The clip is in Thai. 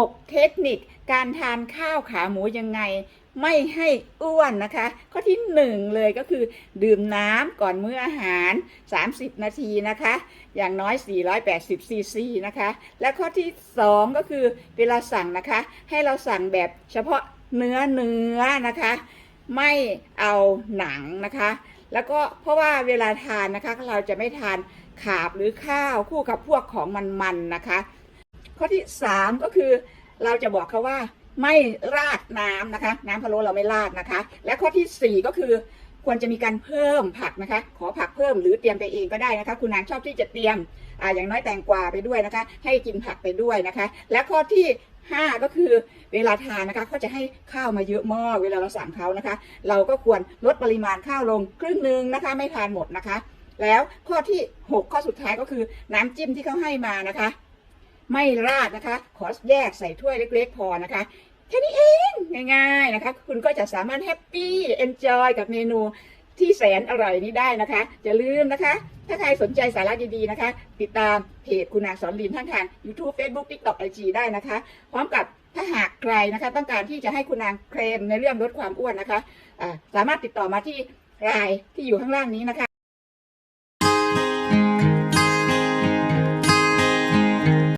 6 เทคนิคการทานข้าวขาหมูยังไง ไม่ให้อ้วนนะคะ ข้อที่ 1 เลยก็คือดื่มน้ำก่อนมื้ออาหาร 30 นาทีนะคะ อย่างน้อย 480ซีซีนะคะ และข้อที่ 2 ก็คือเวลาสั่งนะคะ ให้เราสั่งแบบเฉพาะเนื้อเนื้อนะคะ ไม่เอาหนังนะคะ แล้วก็เพราะว่าเวลาทานนะคะเราจะไม่ทานขาบหรือข้าวคู่กับพวกของมันๆนะคะ ข้อที่3ก็คือเราจะบอกเขาว่าไม่ราดน้ำนะคะ น้ำพะโล้เราไม่ราดนะคะ และข้อทีสี่ 4 ก็คือ ควรจะมีการเพิ่มผักนะคะ ขอผักเพิ่มหรือเตรียมไปเองก็ได้นะคะ คุณนางชอบที่จะเตรียมออย่างน้อยแตงกวาไปด้วยนะคะ ให้กินผักไปด้วยนะคะ และข้อที่ 5 ก็คือเวลาทานนะคะเขาจะให้ข้าวมาเยอะมากเวลาเราสั่งเขานะคะ เราก็ควรลดปริมาณข้าวลงครึ่งหนึ่งนะคะ ไม่ทานหมดนะคะ แล้วข้อที่ 6 ข้อสุดท้ายก็คือน้ำจิ้มที่เขาให้มานะคะ ไม่ราดนะคะ ขอแยกใส่ถ้วยเล็ก ๆ พอนะคะแค่นี้เองง่าย ๆนะคะ คุณก็จะสามารถแฮปปี้เอนจอยกับเมนูที่แสนอร่อยนี้ได้นะคะ อย่าลืมนะคะ ถ้าใครสนใจสาระดีๆนะคะ ติดตามเพจคุณนางสอนลินทั้งทาง YouTube Facebook TikTok IG ได้นะคะ พร้อมกับถ้าหากใครนะคะ ต้องการที่จะให้คุณนางเคลมในเรื่องลดความอ้วนนะคะอ่าสามารถติดต่อมาที่รายที่อยู่ข้างล่างนี้นะคะ